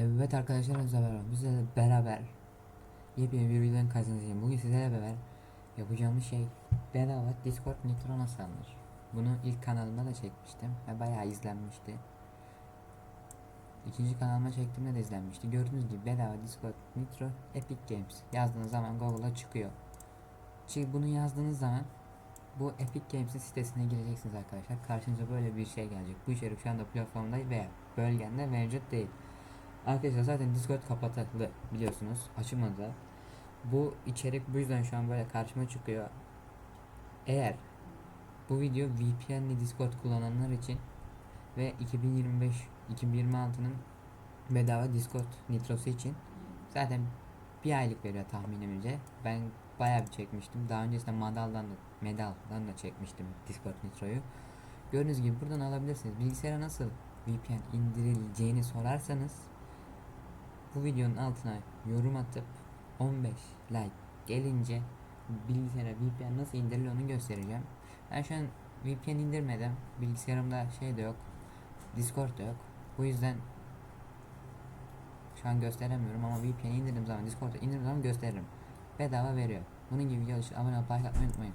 Evet arkadaşlar merhaba. Bizlerle beraber yepyeni bir videonun karşınızdayım. Bugün sizlerle beraber yapacağımız şey bedava Discord Nitro nasıl alınır? Bunu ilk kanalımda da çekmiştim ve bayağı izlenmişti. İkinci kanalıma çektiğimde de izlenmişti. Gördüğünüz gibi bedava Discord Nitro Epic Games yazdığınız zaman Google'a çıkıyor. Şimdi bunu yazdığınız zaman bu Epic Games'in sitesine gireceksiniz arkadaşlar. Karşınıza böyle bir şey gelecek. Bu içerik şu anda platformda veya bölgende mevcut değil. Arkadaşlar zaten Discord kapatıldı biliyorsunuz açılmadı. Bu içerik bu yüzden şu an böyle karşıma çıkıyor. Eğer bu video VPN'li Discord kullananlar için ve 2025 2026'nın bedava Discord nitrosu için zaten bir aylık veriyor tahminimce. Ben bayağı bir çekmiştim. Daha öncesinde Madal'dan da Medal'dan da çekmiştim Discord nitroyu. Gördüğünüz gibi buradan alabilirsiniz. Bilgisayara nasıl VPN indirileceğini sorarsanız bu videonun altına yorum atıp 15 like gelince bilgisayara VPN nasıl indirilir onu göstereceğim. Ben şu an VPN indirmedim. Bilgisayarımda şey de yok. Discord da yok. Bu yüzden şu an gösteremiyorum ama VPN indirdiğim zaman Discord'a indirdiğim zaman gösteririm. Bedava veriyor. Bunun gibi video için abone olup like atmayı unutmayın.